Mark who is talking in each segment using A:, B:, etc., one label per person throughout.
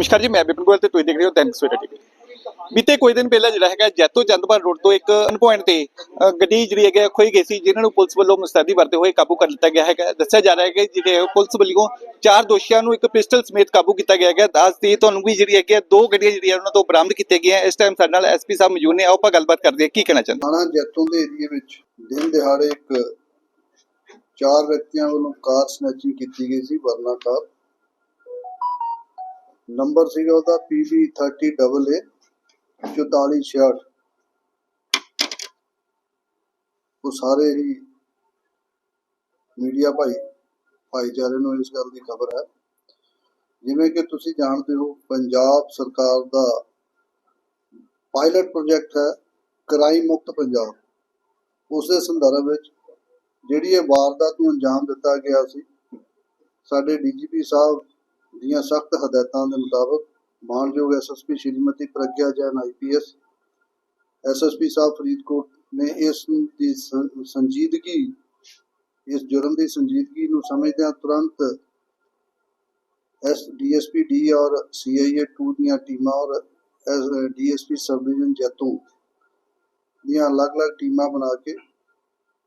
A: ਨਮਸਕਾਰ ਜੀ, ਮੈਂ ਬਿਪਨ ਗੋਇਲ ਤੇ ਤੁਸੀਂ ਦੇਖ ਰਹੇ ਹੋ ਦੈਨਿਕ ਸਵੇਰਾ ਟੀਵੀ। ਬੀਤੇ ਕੋਈ ਦਿਨ ਪਹਿਲਾਂ ਜਿਹੜਾ ਹੈਗਾ ਜੈਤੋ ਚੰਦਪੁਰ ਰੋਡ ਤੋਂ ਇੱਕ ਅਨਪੁਆਇੰਟ ਤੇ ਗੱਡੀ ਜਿਹੜੀ ਹੈਗਾ ਖੋਈ ਗਈ ਸੀ, ਜਿਨ੍ਹਾਂ ਨੂੰ ਪੁਲਿਸ ਵੱਲੋਂ ਮੁਸਤੈਦੀ ਵਰਤੇ ਹੋਏ ਕਾਬੂ ਕਰ ਲਿੱਤਾ ਗਿਆ ਹੈਗਾ। ਦੱਸਿਆ ਜਾ ਰਿਹਾ ਹੈ ਕਿ ਜਿਹੜੇ ਪੁਲਿਸ ਵੱਲੋਂ ਚਾਰ ਦੋਸ਼ੀਆਂ ਨੂੰ ਇੱਕ ਪਿਸਟਲ ਸਮੇਤ ਕਾਬੂ ਕੀਤਾ ਗਿਆ ਹੈਗਾ। ਦੱਸਦੀ ਤੁਹਾਨੂੰ ਵੀ ਜਿਹੜੀ ਹੈਗੀ ਦੋ ਗੱਡੀਆਂ ਜਿਹੜੀਆਂ ਉਹਨਾਂ ਤੋਂ ਬਰਾਮਦ ਕੀਤੀਆਂ ਗਈਆਂ। ਇਸ ਟਾਈਮ ਸਾਡੇ ਨਾਲ ਐਸਪੀ ਸਾਹਿਬ ਮੌਜੂਦ ਨੇ। ਆਓ ਆਪਾਂ ਗੱਲਬਾਤ ਕਰਦੇ ਹਾਂ। ਕੀ ਕਹਿਣਾ ਚਾਹੁੰਦੇ
B: ਥਾਣਾ ਜੈਤੋਂ ਦੇ ਏਰੀਏ ਵਿੱਚ ਦਿਨ ਦਿਹਾੜੇ ਇੱਕ ਚਾਰ ਵਿਅਕਤੀਆਂ ਵੱਲੋਂ ਕਾਰ ਸਨੈਚਿੰਗ ਕੀਤੀ ਗਈ ਸੀ ਵਰਨਾ ਕਾਰ ਨੰਬਰ ਸੀਗਾ ਉਹਦਾ PB 30AA 4466 ਉਹ ਸਾਰੇ ਹੀ ਮੀਡੀਆ ਭਾਈ, ਭਾਈਚਾਰੇ ਨੂੰ ਇਸ ਗੱਲ ਦੀ ਖਬਰ ਹੈ। ਜਿਵੇਂ ਕਿ ਤੁਸੀਂ ਜਾਣਦੇ ਹੋ, ਪੰਜਾਬ ਸਰਕਾਰ ਦਾ ਪਾਇਲਟ ਪ੍ਰੋਜੈਕਟ ਹੈ ਕ੍ਰਾਈਮ ਮੁਕਤ ਪੰਜਾਬ। ਉਸ ਦੇ ਸੰਦਰਭ ਵਿੱਚ ਜਿਹੜੀ ਇਹ ਵਾਰਦਾਤ ਨੂੰ ਅੰਜਾਮ ਦਿੱਤਾ ਗਿਆ ਸੀ, ਸਾਡੇ ਡੀਜੀਪੀ ਸਾਹਿਬ ਦੀਆਂ ਸਖਤ ਹਦਾਇਤਾਂ ਦੇ ਮੁਤਾਬਕ ਮਾਨਯੋਗ S S P Shrimati Pragya Jain I P S S S P ਸਾਹਿਬ ਫਰੀਦਕੋਟ ਨੇ ਇਸ ਦੀ ਸੰਜੀਦਗੀ, ਇਸ ਜੁਰਮ ਦੀ ਸੰਜੀਦਗੀ ਨੂੰ ਸਮਝਦਿਆਂ ਤੁਰੰਤ S D S P D ਔਰ ਸੀਆਈਏ 2 ਦੀਆਂ ਟੀਮਾਂ ਔਰ ਡੀਐਸਪੀ ਸਬ ਡਿਵੀਜ਼ਨ ਜੈਤੋਂ ਦੀਆਂ ਅਲੱਗ-ਅਲੱਗ ਟੀਮਾਂ ਬਣਾ ਕੇ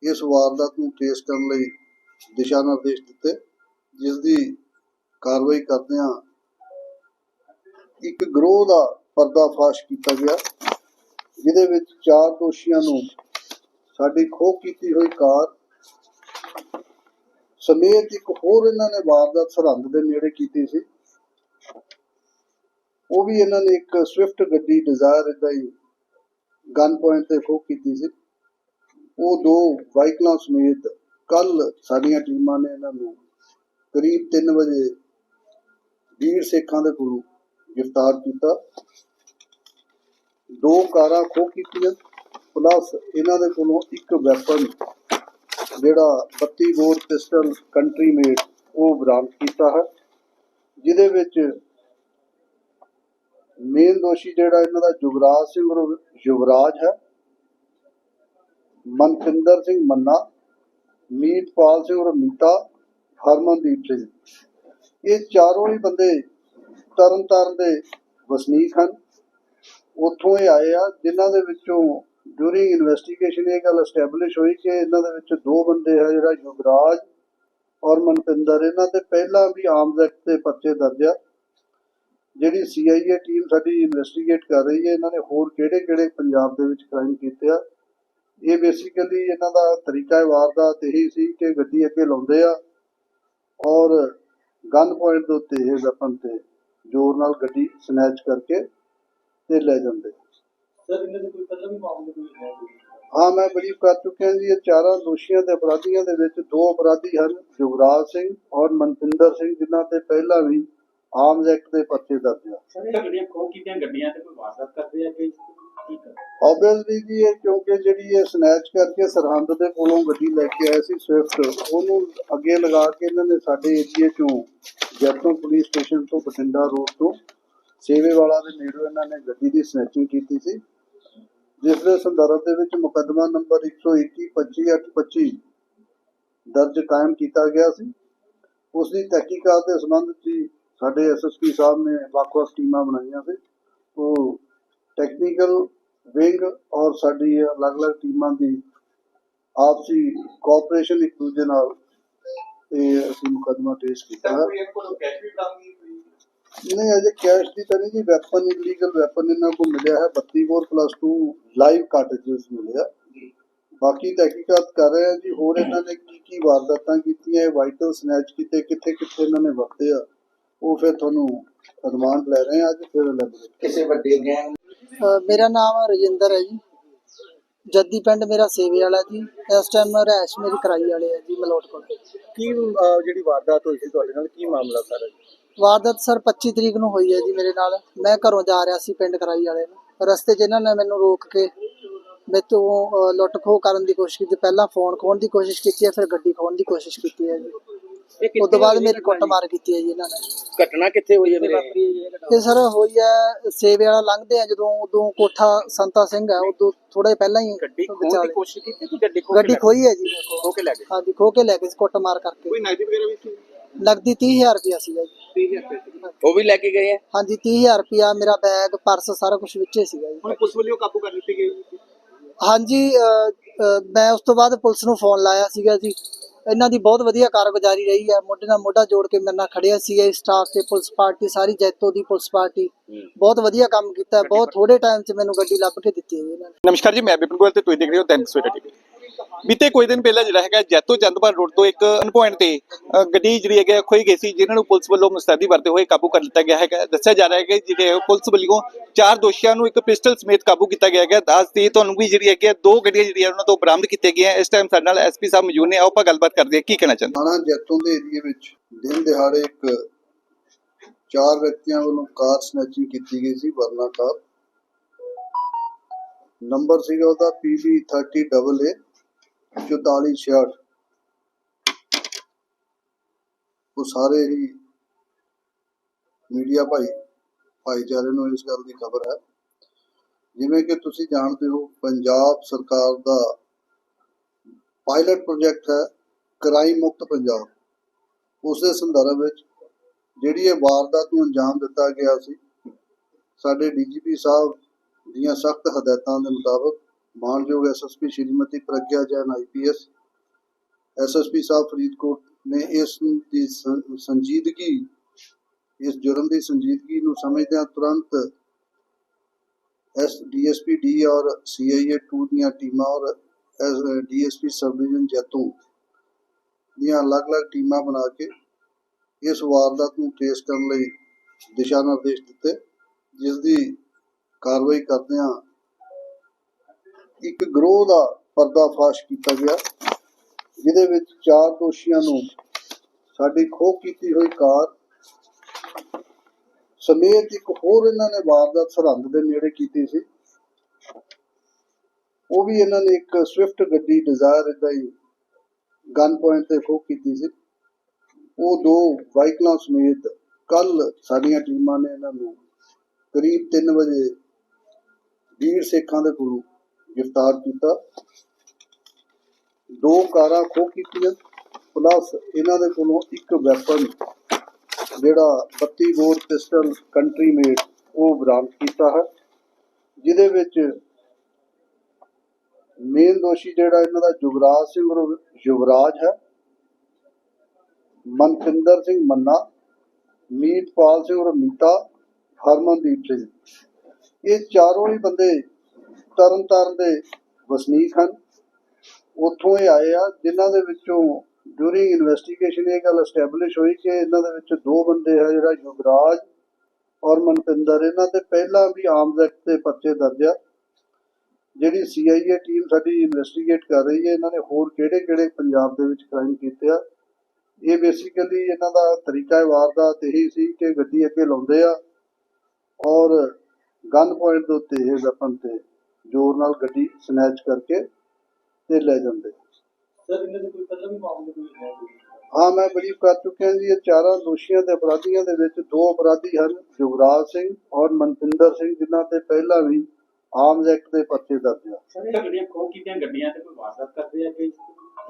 B: ਇਸ ਵਾਰਦਾਤ ਨੂੰ ਟ੍ਰੇਸ ਕਰਨ ਲਈ ਦਿਸ਼ਾ ਨਿਰਦੇਸ਼ ਦਿੱਤੇ, ਜਿਸ ਦੀ ਕਾਰਵਾਈ ਕਰਦਿਆਂ ਇੱਕ ਗਰੋਹ ਦਾ ਪਰਦਾਫਾਸ਼ ਕੀਤਾ ਗਿਆ, ਜਿਹਦੇ ਵਿੱਚ ਚਾਰ ਦੋਸ਼ੀਆਂ ਨੂੰ ਸਾਡੀ ਖੋਹ ਕੀਤੀ ਹੋਈ ਕਾਰ, ਸਮੇਤ ਇੱਕ ਹੋਰ ਇਹਨਾਂ ਨੇ ਵਾਰਦਾਤ ਸਰਹੰਦ ਦੇ ਨੇੜੇ ਕੀਤੀ ਸੀ। ਉਹ ਵੀ ਇਹਨਾਂ ਨੇ ਇੱਕ ਸਵਿਫਟ ਗੱਡੀ ਡਿਜ਼ਾਇਰ ਇਦਾਂ ਹੀ ਗਨ ਪੁਆਇੰਟ ਤੇ ਖੋਹ ਕੀਤੀ ਸੀ। ਉਹ ਦੋ ਵਾਈਕਲਾਂ ਸਮੇਤ ਕੱਲ ਸਾਡੀਆਂ ਟੀਮਾਂ ਨੇ ਇਹਨਾਂ ਨੂੰ ਕਰੀਬ 3 ਵਜੇ ਵੀਰ ਸੇਖਾਂ ਦੇ ਕੋਲੋਂ ਗ੍ਰਿਫਤਾਰ ਕੀਤਾ। ਦੋ ਕਾਰਾਂ ਖੋਹ ਕੀਤੀਆਂ ਪਲੱਸ ਇਹਨਾਂ ਦੇ ਕੋਲੋਂ ਇੱਕ ਵੈਪਨ ਜਿਹੜਾ 32 ਬੋਰ ਪਿਸਟਲ ਕੰਟਰੀ ਮੇਡ ਉਹ ਬਰਾਮਦ ਕੀਤਾ ਹੈ, ਜਿਹਦੇ ਵਿੱਚ ਮੇਨ ਦੋਸ਼ੀ ਜਿਹੜਾ ਇਹਨਾਂ ਦਾ ਜੁਗਰਾਜ ਸਿੰਘ ਔਰ ਯੁਵਰਾਜ ਹੈ, ਮਨਕਿੰਦਰ ਸਿੰਘ ਮੰਨਾ, ਮੀਤਪਾਲ ਸਿੰਘ ਉਰਫ ਮੀਤਾ ਹਰਮਨਦੀਪ ਸਿੰਘ। ਇਹ ਚਾਰੋਂ ਹੀ ਬੰਦੇ ਤਰਨਤਾਰਨ ਦੇ ਵਸਨੀਕ ਹਨ। ਉੱਥੋਂ ਇਹ ਆਏ ਆ, ਜਿਨ੍ਹਾਂ ਦੇ ਵਿੱਚੋਂ ਡਿਊਰਿੰਗ ਇਨਵੈਸਟੀਗੇਸ਼ਨ ਇਹ ਗੱਲ ਐਸਟੈਬਲਿਸ਼ ਹੋਈ ਕਿ ਇਹਨਾਂ ਦੇ ਵਿੱਚ ਦੋ ਬੰਦੇ ਹੈ ਜਿਹੜਾ ਯੁਵਰਾਜ ਔਰ ਮਨਪਿੰਦਰ, ਇਹਨਾਂ ਤੇ ਪਹਿਲਾਂ ਵੀ ਆਰਮਸ ਐਕਟ 'ਤੇ ਪਰਚੇ ਦਰਜ ਆ। ਜਿਹੜੀ ਸੀਆਈਏ ਟੀਮ ਸਾਡੀ ਇਨਵੈਸਟੀਗੇਟ ਕਰ ਰਹੀ ਹੈ, ਇਹਨਾਂ ਨੇ ਹੋਰ ਕਿਹੜੇ ਕਿਹੜੇ ਪੰਜਾਬ ਦੇ ਵਿੱਚ ਕ੍ਰਾਈਮ ਕੀਤੇ ਆ। ਇਹ ਬੇਸਿਕਲੀ ਇਹਨਾਂ ਦਾ ਤਰੀਕਾ ਵਾਰਦਾਤ ਇਹੀ ਸੀ ਕਿ ਗੱਡੀ ਅੱਗੇ ਲਾਉਂਦੇ ਆ ਔਰ ਗਨ ਪੁਆਇੰਟ ਦੇ ਉੱਤੇ ਇਹ ਵੈਪਨ ਤੇ ਜ਼ੋਰ ਨਾਲ ਗੱਡੀ ਸਨੈਚ ਕਰਕੇ ਤੇ ਲੈ ਜਾਂਦੇ
C: ਸਰ ਇਹਨਾਂ ਦੇ ਕੋਈ ਪਹਿਲਾਂ ਵੀ ਮਾਮਲੇ ਕੋਈ ਹੈ
B: ਹਾਂ ਮੈਂ ਬਰੀਫ ਕਰ ਚੁੱਕਿਆ ਜੀ ਇਹ ਚਾਰਾਂ ਦੋਸ਼ੀਆਂ ਤੇ ਅਪਰਾਧੀਆਂ ਦੇ ਵਿੱਚ ਦੋ ਅਪਰਾਧੀ ਹਨ ਯੁਵਰਾਜ ਸਿੰਘ ਔਰ ਮਨਪਿੰਦਰ ਸਿੰਘ ਜਿਨ੍ਹਾਂ ਤੇ ਪਹਿਲਾਂ ਵੀ ਆਰਮਸ ਐਕਟ ਦੇ ਪਰਚੇ ਦਰਜ ਆ।
C: ਸਰ ਇਹ ਜਿਹੜੀਆਂ ਖੋਹ ਕੀਤੀਆਂ ਗੱਡੀਆਂ ਤੇ ਕੋਈ ਵਾਰਦਾਤ ਕਰਦੇ ਆ ਕਿ ਕੀ ਕਰ
B: ਆਬਵੀਅਸਲੀ ਜੀ ਇਹ ਕਿਉਂਕਿ ਜਿਹੜੀ ਇਹ ਸਨੈਚ ਕਰਕੇ ਸਰਹੰਦ ਦੇ ਕੋਲੋਂ ਗੱਡੀ ਲੈ ਕੇ ਆਏ ਸੀ ਸਵਿਫਟ ਉਹਨੂੰ ਅੱਗੇ ਲਗਾ ਕੇ ਇਹਨਾਂ ਨੇ ਸਾਡੇ ਏਰੀਏ ਚੋਂ ਜੈਤੋਂ ਪੁਲਿਸ ਸਟੇਸ਼ਨ ਤੋਂ ਬਠਿੰਡਾ ਰੋਡ ਤੋਂ ਸੇਵੇ ਵਾਲਾ ਦੇ ਨੇੜੇ ਇਹਨਾਂ ਨੇ ਗੱਡੀ ਦੀ ਸਨੈਚਿੰਗ ਕੀਤੀ ਸੀ। ਜਿਸ ਦੇ ਸੰਦਰਭ ਦੇ ਵਿੱਚ ਮੁਕੱਦਮਾ ਨੰਬਰ 121 25825 ਦਰਜ ਕਾਇਮ ਕੀਤਾ ਗਿਆ ਸੀ। ਉਸ ਦੀ ਤਹਿਕੀਕਾਤ ਦੇ ਸੰਬੰਧ 'ਚ ਹੀ ਸਾਡੇ ਐਸਐਸਪੀ ਸਾਹਿਬ ਨੇ ਵੱਖ-ਵੱਖ ਟੀਮਾਂ ਬਣਾਈਆਂ ਸੀ। ਉਹ ਟੈਕਨੀਕਲ ਵਿੰਗ ਔਰ ਸਾਡੀ ਅਲੱਗ-ਅਲੱਗ ਟੀਮਾਂ ਦੀ ਆਪਸੀ ਕੋਆਪਰੇਸ਼ਨ ਇੱਕ ਦੂਜੇ ਨਾਲ ਇਹ ਅਸੀਂ ਮੁਕੱਦਮਾ ਟ੍ਰੇਸ ਕੀਤਾ ਨਹੀਂ ਅਜੇ ਕੈਸ਼ ਦੀ ਤਾਂ ਨਹੀਂ ਜੀ ਵੈਪਨ ਇਲੀਗਲ ਵੈਪਨ ਇਹਨਾਂ ਕੋਲ ਮਿਲਿਆ ਹੈ। 32 ਬੋਰ ਪਲੱਸ 2 ਲਾਈਵ ਕਾਰਟ੍ਰਿਜਸ ਮਿਲਿਆ ਬਾਕੀ ਤਹਿਕੀਕਾਤ ਕਰ ਰਹੇ ਆ ਜੀ ਹੋਰ ਇਹਨਾਂ ਨੇ ਕੀ ਕੀ ਵਾਰਦਾਤਾਂ ਕੀਤੀਆਂ ਇਹ ਵਾਈਟਲ ਸਨੈਚ ਕੀਤੇ ਕਿੱਥੇ ਕਿੱਥੇ ਇਹਨਾਂ ਨੇ ਵਰਤੇ ਆ ਉਹ ਫਿਰ ਤੁਹਾਨੂੰ ਰਿਮਾਂਡ ਲੈ ਰਹੇ ਆ ਅੱਜ ਫਿਰ ਲੈਬੋਰੇਟਰੀ
C: ਕਿਸੇ ਵੱਡੇ ਗੈਂਗ
D: ਮੇਰਾ ਨਾਮ ਰਜਿੰਦਰ ਹੈ ਜੀ। ਜੱਦੀ ਪਿੰਡ ਮੇਰਾ ਸੇਵੇ ਵਾਲਾ ਜੀ। ਇਸ ਟਾਈਮ ਰਹਿਸ਼ ਮੇਰੀ ਕਰਾਈ ਵਾਲੇ ਆ ਜੀ ਮਲੋਟ ਕੋਲ।
A: ਕੀ ਜਿਹੜੀ ਵਾਰਦਾਤ ਹੋਈ ਸੀ ਤੁਹਾਡੇ ਨਾਲ ਕੀ ਮਾਮਲਾ ਸਾਰਾ
D: ਵਾਰਦਾਤ ਸਰ 25 ਤਰੀਕ ਨੂੰ ਹੋਈ ਹੈ ਜੀ ਮੇਰੇ ਨਾਲ। ਮੈਂ ਘਰੋਂ ਜਾ ਰਿਹਾ ਸੀ ਪਿੰਡ ਕਰਾਈ ਵਾਲੇ ਨੂੰ। ਰਸਤੇ 'ਚ ਇਹਨਾਂ ਨੇ ਮੈਨੂੰ ਰੋਕ ਕੇ ਮੇਰੇ ਤੋਂ ਅ, ਲੁੱਟ ਖੋਹ ਕਰਨ ਦੀ ਕੋਸ਼ਿਸ਼ ਕੀਤੀ। ਪਹਿਲਾਂ ਫੋਨ ਖੋਹਣ ਦੀ ਕੋਸ਼ਿਸ਼ ਕੀਤੀ ਹੈ ਫਿਰ ਗੱਡੀ ਖੋਹਣ ਦੀ ਕੋਸ਼ਿਸ਼ ਕੀਤੀ ਹੈ ਜੀ। ਉਸ ਤੋਂ ਬਾਅਦ ਮੇਰੀ ਕੁੱਟਮਾਰ ਕੀਤੀ ਹੈ ਜੀ ਇਹਨਾਂ ਨੇ।
C: ਘਟਨਾ ਕਿੱਥੇ ਹੋਈ ਹੈ ਵੀਰੇ?
D: ਤੇ ਸਰ ਹੋਈ ਹੈ ਸੇਵੇ ਵਾਲਾ ਲੰਘਦੇ ਆ ਜਦੋਂ ਉਦੋਂ ਕੋਠਾ ਸੰਤਾ ਸਿੰਘ ਹੈ ਉਦੋਂ ਥੋੜੇ ਪਹਿਲਾਂ ਹੀ
C: ਗੱਡੀ ਖੋਹਣ
D: ਵਿਚਾਲੇ।
C: ਦੀ ਕੋਸ਼ਿਸ਼ ਕੀਤੀ ਕਿ ਗੱਡੀ ਖੋਹ
D: ਗੱਡੀ ਖੋਈ ਹੈ ਜੀ
C: ਖੋਹ ਕੇ ਲੈ ਗਏ?
D: ਹਾਂਜੀ ਖੋ ਕੇ ਲੈ ਗਏ ਸੀ ਕੁੱਟ ਮਾਰ ਕਰਕੇ।
A: ਕੋਈ ਨਾਈਟ ਵਗੈਰਾ ਵੀ ਸੀ?
D: ਨਗਦੀ 30000 ਰੁਪਇਆ ਸੀਗਾ ਜੀ।
A: 30000 ਰੁਪਏ
E: ਉਹ ਵੀ ਲੈ ਕੇ ਗਏ ਆ?
D: ਹਾਂਜੀ 30000 ਰੁਪਇਆ ਮੇਰਾ ਬੈਗ ਪਰਸ ਸਾਰਾ ਕੁਝ ਵਿੱਚੇ ਸੀਗਾ ਜੀ।
A: ਹੁਣ ਪੁਲਿਸ ਵੱਲੋਂ ਕਾਬੂ ਕਰ ਲਿੱਤੇ ਗਏ
D: ਹਾਂਜੀ ਮੈਂ ਉਸ ਤੋਂ ਬਾਅਦ ਪੁਲਿਸ ਨੂੰ ਫੋਨ ਲਾਇਆ ਸੀਗਾ ਜੀ। ਇਹਨਾਂ ਦੀ ਬਹੁਤ ਵਧੀਆ ਕਾਰਗੁਜ਼ਾਰੀ ਰਹੀ ਹੈ। ਮੋਢੇ ਨਾਲ ਮੋਢਾ ਜੋੜ ਕੇ ਮੇਰੇ ਨਾਲ ਖੜਿਆ ਸੀਗਾ ਸਟਾਫ ਤੇ ਪੁਲਿਸ ਪਾਰਟੀ ਸਾਰੀ ਜੈਤੋ ਦੀ ਪੁਲਿਸ ਪਾਰਟੀ। ਬਹੁਤ ਵਧੀਆ ਕੰਮ ਕੀਤਾ। ਬਹੁਤ ਥੋੜੇ ਟਾਈਮ 'ਚ ਮੈਨੂੰ ਗੱਡੀ ਲੱਭ ਕੇ ਦਿੱਤੀ ਹੈ ਇਹਨਾਂ ਨੇ।
A: ਨਮਸਕਾਰ ਜੀ ਮੈਂ ਬਿਪਨ ਗੋਇਲ ਤੇ ਤੁਸੀਂ ਦੇਖ ਰਹੇ ਹੋ ਦੈਨਿਕ ਸਵੇਰਾ ਟੀਵੀ। ਬੀਤੇ ਕੋਈ ਦਿਨ ਪਹਿਲਾਂ ਜਿਹੜਾ ਹੈਗਾ ਜੈਤੋ ਚੰਦਪੁਰ ਰੋਡ ਤੋਂ ਇੱਕ ਅਨਪੁਆਇੰਟ ਤੇ ਅ, ਗੱਡੀ ਜਿਹੜੀ ਹੈਗਾ ਖੋਈ ਗਈ ਸੀ ਜਿਨ੍ਹਾਂ ਨੂੰ ਪੁਲਿਸ ਵੱਲੋਂ ਮੁਸਤੈਦੀ ਵਰਤੇ ਹੋਏ ਕਾਬੂ ਕਰ ਲਿੱਤਾ ਗਿਆ ਹੈਗਾ। ਦੱਸਿਆ ਜਾ ਰਿਹਾ ਹੈ ਕਿ ਜਿਹੜੇ ਪੁਲਿਸ ਵੱਲੋਂ ਚਾਰ ਦੋਸ਼ੀਆਂ ਨੂੰ ਇੱਕ ਪਿਸਟਲ ਸਮੇਤ ਕਾਬੂ ਕੀਤਾ ਗਿਆ ਹੈਗਾ। ਦੱਸਦੀ ਤੁਹਾਨੂੰ ਵੀ ਜਿਹੜੀ ਹੈਗੀ ਹੈ, ਦੋ ਗੱਡੀਆਂ ਜਿਹੜੀਆਂ ਉਹਨਾਂ ਤੋਂ ਬਰਾਮਦ ਕੀਤੀਆਂ ਗਈਆਂ। ਇਸ ਟਾਈਮ ਸਾਡੇ ਨਾਲ ਐਸਪੀ ਸਾਹਿਬ ਮੌਜੂਦ ਨੇ। ਆਓ ਆਪਾਂ ਗੱਲਬਾਤ ਕਰਦੇ ਹਾਂ। ਕੀ ਕਹਿਣਾ ਚਾਹੁੰਦੇ
B: ਥਾਣਾ ਜੈਤੋਂ ਦੇ ਏਰੀਏ ਵਿੱਚ ਦਿਨ ਦਿਹਾੜੇ ਇੱਕ ਚਾਰ ਵਿਅਕਤੀਆਂ ਵੱਲੋਂ ਕਾਰ ਸਨੈਚਿੰਗ ਕੀਤੀ ਗਈ ਸੀ ਵਰਨਾ ਕਾਰ। ਨੰਬਰ ਸੀਗਾ ਉਹਦਾ PB 30AA 4466 ਉਹ ਸਾਰੇ ਹੀ ਮੀਡੀਆ ਭਾਈ, ਭਾਈਚਾਰੇ ਨੂੰ ਇਸ ਗੱਲ ਦੀ ਖਬਰ ਹੈ। ਜਿਵੇਂ ਕਿ ਤੁਸੀਂ ਜਾਣਦੇ ਹੋ, ਪੰਜਾਬ ਸਰਕਾਰ ਦਾ ਪਾਇਲਟ ਪ੍ਰੋਜੈਕਟ ਹੈ ਕ੍ਰਾਈਮ ਮੁਕਤ ਪੰਜਾਬ। ਉਸ ਦੇ ਸੰਦਰਭ ਵਿੱਚ ਜਿਹੜੀ ਇਹ ਵਾਰਦਾਤ ਨੂੰ ਅੰਜਾਮ ਦਿੱਤਾ ਗਿਆ ਸੀ, ਸਾਡੇ ਡੀਜੀਪੀ ਸਾਹਿਬ ਦੀਆਂ ਸਖਤ ਹਦਾਇਤਾਂ ਦੇ ਮੁਤਾਬਕ ਮਾਨਯੋਗ S S P Shrimati Pragya Jain I P S S S P ਸਾਹਿਬ ਫਰੀਦਕੋਟ ਨੇ ਇਸ ਦੀ ਸੰਜੀਦਗੀ, ਇਸ ਜੁਰਮ ਦੀ ਸੰਜੀਦਗੀ ਨੂੰ ਸਮਝਦਿਆਂ ਤੁਰੰਤ S D S P D ਔਰ ਸੀਆਈਏ 2 ਦੀਆਂ ਟੀਮਾਂ ਔਰ S D S P sub division Jaito ਦੀਆਂ ਅਲੱਗ-ਅਲੱਗ ਟੀਮਾਂ ਬਣਾ ਕੇ ਇਸ ਵਾਰਦਾਤ ਨੂੰ ਟ੍ਰੇਸ ਕਰਨ ਲਈ ਦਿਸ਼ਾ ਨਿਰਦੇਸ਼ ਦਿੱਤੇ, ਜਿਸ ਦੀ ਕਾਰਵਾਈ ਕਰਦਿਆਂ ਇੱਕ ਗਰੋਹ ਦਾ ਪਰਦਾਫਾਸ਼ ਕੀਤਾ ਗਿਆ, ਜਿਹਦੇ ਵਿੱਚ ਚਾਰ ਦੋਸ਼ੀਆਂ ਨੂੰ ਸਾਡੀ ਖੋਹ ਕੀਤੀ ਹੋਈ ਕਾਰ, ਸਮੇਤ ਇੱਕ ਹੋਰ ਇਹਨਾਂ ਨੇ ਵਾਰਦਾਤ ਸਰਹੰਦ ਦੇ ਨੇੜੇ ਕੀਤੀ ਸੀ। ਉਹ ਵੀ ਇਹਨਾਂ ਨੇ ਇੱਕ ਸਵਿਫਟ ਗੱਡੀ ਡਿਜ਼ਾਇਰ ਇਦਾਂ ਹੀ ਗਨ ਪੁਆਇੰਟ ਤੇ ਖੋਹ ਕੀਤੀ ਸੀ। ਉਹ ਦੋ ਵਾਹੀਕਲਾਂ ਸਮੇਤ ਕੱਲ ਸਾਡੀਆਂ ਟੀਮਾਂ ਨੇ ਇਹਨਾਂ ਨੂੰ ਕਰੀਬ 3 ਵਜੇ ਵੀਰ ਸੇਖਾਂ ਦੇ ਕੋਲੋਂ ਗ੍ਰਿਫਤਾਰ ਕੀਤਾ। ਦੋ ਕਾਰਾਂ ਖੋਹ ਕੀਤੀਆਂ। ਪਲੱਸ ਇਹਨਾਂ ਦੇ ਕੋਲੋਂ ਇੱਕ ਵੈਪਨ ਜਿਹੜਾ 32 ਬੋਰ ਪਿਸਟਲ ਕੰਟਰੀ ਮੇਡ ਉਹ ਬਰਾਮਦ ਕੀਤਾ ਹੈ, ਜਿਹਦੇ ਵਿੱਚ ਮੇਨ ਦੋਸ਼ੀ ਜਿਹੜਾ ਇਹਨਾਂ ਦਾ ਜੁਗਰਾਜ ਸਿੰਘ ਔਰ ਯੁਵਰਾਜ ਹੈ, ਮਨਕਿੰਦਰ ਸਿੰਘ ਮੰਨਾ, ਮੀਤਪਾਲ ਸਿੰਘ ਔਰ ਮੀਤਾ ਹਰਮਨਦੀਪ ਸਿੰਘ। ਇਹ ਚਾਰੋਂ ਹੀ ਬੰਦੇ ਤਰਨਤਾਰਨ ਦੇ ਵਸਨੀਕ ਹਨ। ਉੱਥੋਂ ਇਹ ਆਏ ਆ, ਜਿਨ੍ਹਾਂ ਦੇ ਵਿੱਚੋਂ ਡਿਊਰਿੰਗ ਇਨਵੈਸਟੀਗੇਸ਼ਨ ਇਹ ਗੱਲ ਐਸਟੈਬਲਿਸ਼ ਹੋਈ ਕਿ ਇਹਨਾਂ ਦੇ ਵਿੱਚ ਦੋ ਬੰਦੇ ਹੈ ਜਿਹੜਾ ਯੁਵਰਾਜ ਔਰ ਮਨਪਿੰਦਰ, ਇਹਨਾਂ ਤੇ ਪਹਿਲਾਂ ਵੀ ਆਰਮਸ ਐਕਟ ਦੇ ਪਰਚੇ ਦਰਜ ਆ। ਜਿਹੜੀ ਸੀਆਈਏ ਟੀਮ ਸਾਡੀ ਇਨਵੈਸਟੀਗੇਟ ਕਰ ਰਹੀ ਹੈ, ਇਹਨਾਂ ਨੇ ਹੋਰ ਕਿਹੜੇ ਕਿਹੜੇ ਪੰਜਾਬ ਦੇ ਵਿੱਚ ਕ੍ਰਾਈਮ ਕੀਤੇ ਆ। ਇਹ ਬੇਸਿਕਲੀ ਇਹਨਾਂ ਦਾ ਤਰੀਕਾ ਵਾਰਦਾਤ ਇਹੀ ਸੀ ਕਿ ਗੱਡੀ ਅੱਗੇ ਲਾਉਂਦੇ ਆ ਔਰ ਗਨ ਪੁਆਇੰਟ ਦੇ ਉੱਤੇ ਇਹ ਵੈਪਨ ਤੇ ਜ਼ੋਰ ਨਾਲ ਗੱਡੀ ਸਨੈਚ ਕਰਕੇ ਤੇ ਲੈ ਜਾਂਦੇ
C: ਸਰ ਇਹਨਾਂ ਦੇ ਕੋਈ ਪਹਿਲਾਂ ਵੀ ਮਾਮਲੇ ਕੋਈ ਹੈ
B: ਹਾਂ ਮੈਂ ਬਰੀਫ ਕਰ ਚੁੱਕਿਆ ਜੀ ਇਹ ਚਾਰਾਂ ਦੋਸ਼ੀਆਂ ਤੇ ਅਪਰਾਧੀਆਂ ਦੇ ਵਿੱਚ ਦੋ ਅਪਰਾਧੀ ਹਨ ਯੁਵਰਾਜ ਸਿੰਘ ਔਰ ਮਨਪਿੰਦਰ ਸਿੰਘ ਜਿਨ੍ਹਾਂ ਤੇ ਪਹਿਲਾਂ ਵੀ ਆਰਮਸ ਐਕਟ ਦੇ ਪਰਚੇ ਦਰਜ ਆ।
C: ਸਰ ਇਹ ਜਿਹੜੀਆਂ ਖੋਹ ਕੀਤੀਆਂ ਗੱਡੀਆਂ ਤੇ ਕੋਈ ਵਾਰਦਾਤ ਕਰਦੇ ਆ ਕਿ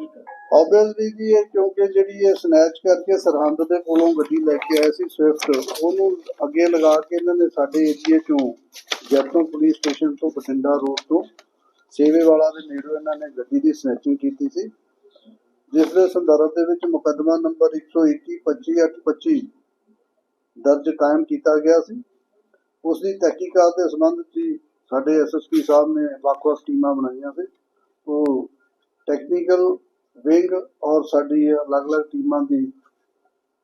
B: ਆਬਵੀਅਸਲੀ ਜੀ ਇਹ ਕਿਉਂਕਿ ਜਿਹੜੀ ਇਹ ਸਨੈਚ ਕਰਕੇ ਸਰਹੰਦ ਦੇ ਕੋਲੋਂ ਗੱਡੀ ਲੈ ਕੇ ਆਏ ਸੀ ਸਵਿਫਟ ਉਹਨੂੰ ਅੱਗੇ ਲਗਾ ਕੇ ਇਹਨਾਂ ਨੇ ਸਾਡੇ ਏਰੀਏ ਚੋਂ ਜੈਤੋਂ ਪੁਲਿਸ ਸਟੇਸ਼ਨ ਤੋਂ ਬਠਿੰਡਾ ਰੋਡ ਤੋਂ ਸੇਵੇ ਵਾਲਾ ਦੇ ਨੇੜੇ ਇਹਨਾਂ ਨੇ ਗੱਡੀ ਦੀ ਸਨੈਚਿੰਗ ਕੀਤੀ ਸੀ। ਜਿਸ ਦੇ ਸੰਦਰਭ ਦੇ ਵਿੱਚ ਮੁਕੱਦਮਾ ਨੰਬਰ 121 25825 ਦਰਜ ਕਾਇਮ ਕੀਤਾ ਗਿਆ ਸੀ। ਉਸ ਦੀ ਤਹਿਕੀਕਾਤ ਦੇ ਸੰਬੰਧ 'ਚ ਹੀ ਸਾਡੇ ਐਸਐਸਪੀ ਸਾਹਿਬ ਨੇ ਵੱਖ-ਵੱਖ ਟੀਮਾਂ ਬਣਾਈਆਂ ਸੀ। ਉਹ ਟੈਕਨੀਕਲ ਵਿੰਗ ਔਰ ਸਾਡੀ ਅਲੱਗ-ਅਲੱਗ ਟੀਮਾਂ ਦੀ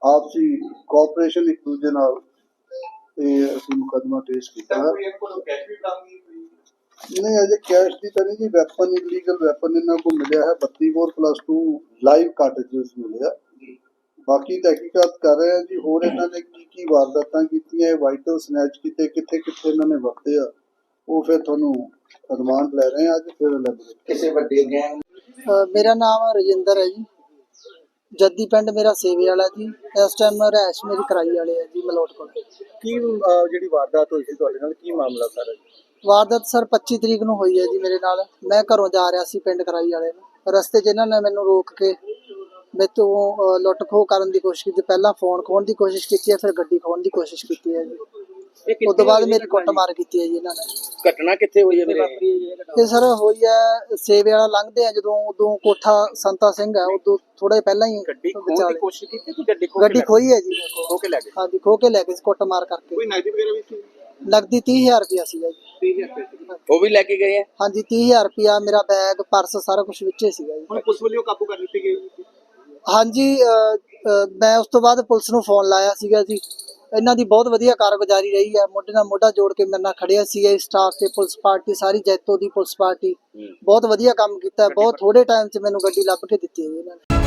B: ਆਪਸੀ ਕੋਆਪਰੇਸ਼ਨ ਇੱਕ ਦੂਜੇ ਨਾਲ ਇਹ ਅਸੀਂ ਮੁਕੱਦਮਾ ਟ੍ਰੇਸ ਕੀਤਾ ਨਹੀਂ ਅਜੇ ਕੈਸ਼ ਦੀ ਤਾਂ ਨਹੀਂ ਜੀ ਵੈਪਨ ਇਲੀਗਲ ਵੈਪਨ ਇਹਨਾਂ ਕੋਲ ਮਿਲਿਆ ਹੈ। 32 ਬੋਰ ਪਲੱਸ 2 ਲਾਈਵ ਕਾਰਟ੍ਰਿਜਸ ਮਿਲਿਆ ਬਾਕੀ ਤਹਿਕੀਕਾਤ ਕਰ ਰਹੇ ਆ ਜੀ ਹੋਰ ਇਹਨਾਂ ਨੇ ਕੀ ਕੀ ਵਾਰਦਾਤਾਂ ਕੀਤੀਆਂ ਇਹ ਵਾਈਟਲ ਸਨੈਚ ਕੀਤੇ ਕਿੱਥੇ ਕਿੱਥੇ ਇਹਨਾਂ ਨੇ ਵਰਤੇ ਆ ਉਹ ਫਿਰ ਤੁਹਾਨੂੰ ਰਿਮਾਂਡ ਲੈ ਰਹੇ ਆ ਅੱਜ ਫਿਰ ਲੈਬੋਰੇਟਰੀ
E: ਕਿਸੇ ਵੱਡੇ ਗੈਂਗ
D: ਮੇਰਾ ਨਾਮ ਰਜਿੰਦਰ ਹੈ ਜੀ। ਜੱਦੀ ਪਿੰਡ ਮੇਰਾ ਸੇਵੇ ਵਾਲਾ ਜੀ। ਇਸ ਟਾਈਮ ਰਹਿਸ਼ ਮੇਰੀ ਕਰਾਈ ਵਾਲੇ ਆ ਜੀ ਮਲੋਟ ਕੋਲ।
A: ਕੀ ਜਿਹੜੀ ਵਾਰਦਾਤ ਹੋਈ ਸੀ ਤੁਹਾਡੇ ਨਾਲ ਕੀ ਮਾਮਲਾ ਸਾਰਾ
D: ਵਾਰਦਾਤ ਸਰ 25 ਤਰੀਕ ਨੂੰ ਹੋਈ ਹੈ ਜੀ ਮੇਰੇ ਨਾਲ। ਮੈਂ ਘਰੋਂ ਜਾ ਰਿਹਾ ਸੀ ਪਿੰਡ ਕਰਾਈ ਵਾਲੇ ਨੂੰ। ਰਸਤੇ 'ਚ ਇਹਨਾਂ ਨੇ ਮੈਨੂੰ ਰੋਕ ਕੇ ਮੇਰੇ ਤੋਂ ਅਹ, ਲੁੱਟ ਖੋਹ ਕਰਨ ਦੀ ਕੋਸ਼ਿਸ਼ ਕੀਤੀ। ਪਹਿਲਾਂ ਫੋਨ ਖੋਹਣ ਦੀ ਕੋਸ਼ਿਸ਼ ਕੀਤੀ ਹੈ ਫਿਰ ਗੱਡੀ ਖੋਹਣ ਦੀ ਕੋਸ਼ਿਸ਼ ਕੀਤੀ ਹੈ ਜੀ। ਉਸ ਤੋਂ ਬਾਅਦ ਮੇਰੀ ਕੁੱਟਮਾਰ ਕੀਤੀ ਹੈ ਜੀ ਇਹਨਾਂ ਨੇ।
E: ਘਟਨਾ ਕਿੱਥੇ ਹੋਈ ਹੈ ਵੀਰੇ?
D: ਇਹ ਸਰ ਹੋਈ ਹੈ ਸੇਵੇ ਵਾਲਾ ਲੰਘਦੇ ਆ ਜਦੋਂ ਉਦੋਂ ਕੋਠਾ ਸੰਤਾ ਸਿੰਘ ਹੈ ਉਦੋਂ ਥੋੜਾ ਪਹਿਲਾਂ ਹੀ
C: ਗੱਡੀ ਖੋਣ
D: ਵਿਚਾਲੇ।
C: ਦੀ ਕੋਸ਼ਿਸ਼ ਕੀਤੀ ਕਿ ਗੱਡੀ ਖੋਹ
D: ਗੱਡੀ ਖੋਈ ਹੈ ਜੀ।
C: ਖੋ ਕੇ ਲੈ ਗਏ?
D: ਹਾਂਜੀ ਖੋ ਕੇ ਲੈ ਗਏ ਸੀ ਕੁੱਟਮਾਰ ਕਰਕੇ।
A: ਕੋਈ ਨਗਦੀ ਵਗੈਰਾ ਵੀ ਸੀ?
D: ਨਗਦੀ 30000 ਰੁਪਇਆ ਸੀਗਾ ਜੀ।
A: 30000 ਰੁਪਏ ਸੀ।
E: ਉਹ ਵੀ ਲੈ ਕੇ ਗਏ ਆ?
D: ਹਾਂਜੀ 30000 ਰੁਪਇਆ ਮੇਰਾ ਬੈਗ ਪਰਸ ਸਾਰਾ ਕੁਝ ਵਿੱਚੇ ਸੀਗਾ ਜੀ।
A: ਹੁਣ ਪੁਲਿਸ ਵੱਲੋਂ ਕਾਬੂ ਕਰ ਲਿੱਤੇ ਗਏ?
D: ਹਾਂਜੀ ਮੈਂ ਉਸ ਤੋਂ ਬਾਅਦ ਪੁਲਿਸ ਨੂੰ ਫੋਨ ਲਾਇਆ ਸੀਗਾ ਜੀ। ਇਹਨਾਂ ਦੀ ਬਹੁਤ ਵਧੀਆ ਕਾਰਗੁਜ਼ਾਰੀ ਰਹੀ ਹੈ। ਮੋਢੇ ਨਾਲ ਮੋਢਾ ਜੋੜ ਕੇ ਮੇਰੇ ਨਾਲ ਖੜਿਆ ਸੀਗਾ ਸਟਾਫ ਤੇ ਪੁਲਿਸ ਪਾਰਟੀ ਸਾਰੀ ਜੈਤੋ ਦੀ ਪੁਲਿਸ ਪਾਰਟੀ ਬਹੁਤ ਵਧੀਆ ਕੰਮ ਕੀਤਾ। ਬਹੁਤ ਥੋੜੇ ਟਾਈਮ 'ਚ ਮੈਨੂੰ ਗੱਡੀ ਲੱਭ ਕੇ ਦਿੱਤੀ ਹੈ ਇਹਨਾਂ ਨੇ।